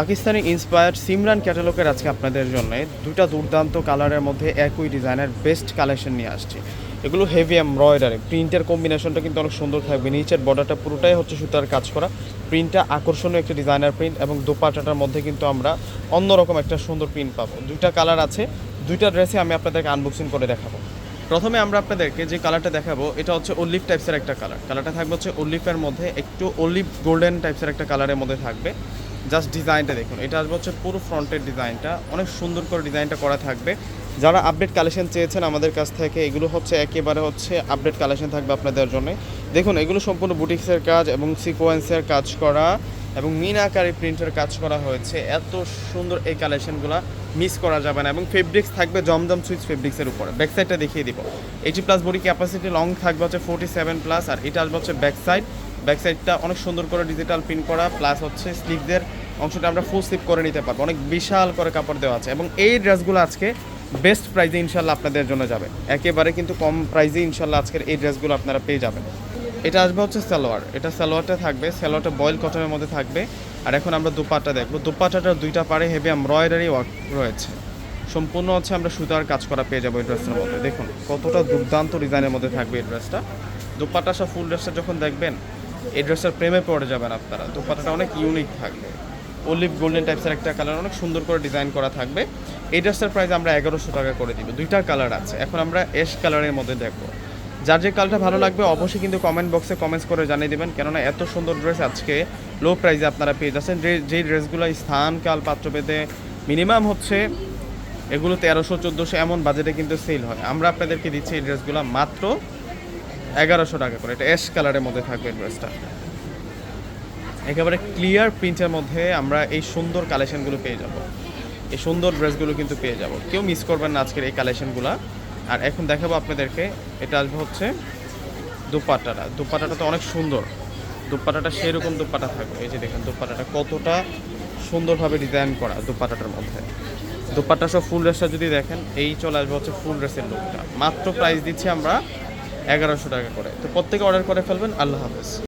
Pakistani inspired Simran ক্যাটালগের আজকে আপনাদের জন্য দুটা দুর্দান্ত কালারের মধ্যে একই ডিজাইনের বেস্ট কালেকশন নিয়ে আসছি। এগুলো হেভি এমব্রয়ডারি প্রিন্টের কম্বিনেশনটা কিন্তু অনেক সুন্দর থাকবে। নিচের বর্ডারটা পুরোটাই হচ্ছে সুতার কাজ করা। প্রিন্টটা আকর্ষণীয় একটা ডিজাইনার প্রিন্ট এবং দোপাটাটার মধ্যে কিন্তু আমরা অন্যরকম একটা সুন্দর প্রিন্ট পাবো। দুইটা কালার আছে, দুইটা ড্রেসে আমি আপনাদেরকে আনবক্সিং করে দেখাবো। প্রথমে আমরা আপনাদেরকে যে কালারটা দেখাবো, এটা হচ্ছে অলিভ টাইপসের একটা কালার কালারটা থাকবে হচ্ছে অলিভের মধ্যে একটু অলিভ গোল্ডেন টাইপসের একটা কালারের মধ্যে থাকবে। জাস্ট ডিজাইনটা দেখুন। এটা আসবে হচ্ছে পুরো ফ্রন্টের ডিজাইনটা। অনেক সুন্দর করে ডিজাইনটা করা থাকবে। যারা আপডেট কালেকশন চেয়েছেন আমাদের কাছ থেকে, এগুলো হচ্ছে একেবারে হচ্ছে আপডেট কালেকশন থাকবে আপনাদের জন্য। দেখুন, এগুলো সম্পূর্ণ বুটিক্সের কাজ এবং সিকোয়েন্সের কাজ করা এবং মিনাকারি প্রিন্টের কাজ করা হয়েছে। এত সুন্দর এই কালেকশনগুলো মিস করা যাবে না এবং ফেব্রিক্স থাকবে জমজম সুইচ ফেব্রিক্সের উপরে। ব্যাক সাইডটা দেখিয়ে দিব। Eighty plus body capacity long থাকবে হচ্ছে ফোর্টি সেভেন প্লাস আর এটা আসবে হচ্ছে ব্যাক সাইড ব্যাক সাইডটা অনেক সুন্দর করে ডিজিটাল প্রিন্ট করা প্লাস হচ্ছে স্লিভদের অংশটা আমরা ফুল স্লিপ করে নিতে পারব। অনেক বিশাল করে কাপড় দেওয়া আছে। এবং এই ড্রেসগুলো আজকে বেস্ট প্রাইজে ইনশাল্লাহ আপনাদের জন্য যাবে। একেবারে কিন্তু কম প্রাইজে ইনশাল্লাহ আজকের এই ড্রেসগুলো আপনারা পেয়ে যাবেন। এটা আসবে হচ্ছে সালোয়ার। এটা সালোয়ারটা থাকবে। সালোয়ারটা বয়েল কটনের মধ্যে থাকবে। আর এখন আমরা দুপাট্টা দেখব। দুপাট্টাটার দুইটা পারে হেভি এমব্রয়ডারি ওয়ার্ক রয়েছে। সম্পূর্ণ হচ্ছে আমরা সুতার কাজ করা পেয়ে যাব এই ড্রেসটার মধ্যে। দেখুন, কতটা দুর্দান্ত ডিজাইনের মধ্যে থাকবে এই ড্রেসটা দুপাট্টা সব ফুল ড্রেসটা যখন দেখবেন এই ড্রেসটার প্রেমে পড়ে যাবেন আপনারা। দুপাট্টাটা অনেক ইউনিক থাকবে। অলিভ গোল্ডেন টাইপসের একটা কালার অনেক সুন্দর করে ডিজাইন করা থাকবে। এই ড্রেসটার প্রাইস আমরা এগারোশো টাকা করে দিব। দুইটা কালার আছে। এখন আমরা এস কালারের মধ্যে দেখব। যার যে কালারটা ভালো লাগবে অবশ্যই কিন্তু কমেন্ট বক্সে কমেন্টস করে জানিয়ে দেবেন। কেননা এত সুন্দর ড্রেস আজকে লো প্রাইসে আপনারা পেয়ে যাচ্ছেন। যে, যেই ড্রেসগুলো স্থান, কাল পাত্রভেদে মিনিমাম হচ্ছে এগুলো তেরোশো, চোদ্দোশো, এমন বাজেটে কিন্তু সেল হয়। আমরা আপনাদেরকে দিচ্ছি এই ড্রেসগুলো মাত্র এগারোশো টাকা করে। এটা অ্যাশ কালারের মধ্যে থাকবে ড্রেসটা একেবারে ক্লিয়ার প্রিন্টের মধ্যে আমরা এই সুন্দর কালেকশনগুলো পেয়ে যাব। এই সুন্দর ড্রেসগুলো কিন্তু পেয়ে যাব। কেউ মিস করবেন না আজকের এই কালেকশনগুলো আর এখন দেখাবো আপনাদেরকে, এটা আসবে হচ্ছে দুপাট্টাটা দুপাট্টাটা তো অনেক সুন্দর। দুপাট্টাটা সেরকম দুপাটা থাকবে। এই যে দেখেন, দুপাটাটা কতটা সুন্দরভাবে ডিজাইন করা দুপাটাটার মধ্যে। দুপাট্টা সব ফুল ড্রেসটা যদি দেখেন, এই চলে আসবে হচ্ছে ফুল ড্রেসের লুকটা মাত্র প্রাইস দিচ্ছি আমরা এগারোশো টাকা করে। তো প্রত্যেকে অর্ডার করে ফেলবেন। আল্লাহ হাফেজ।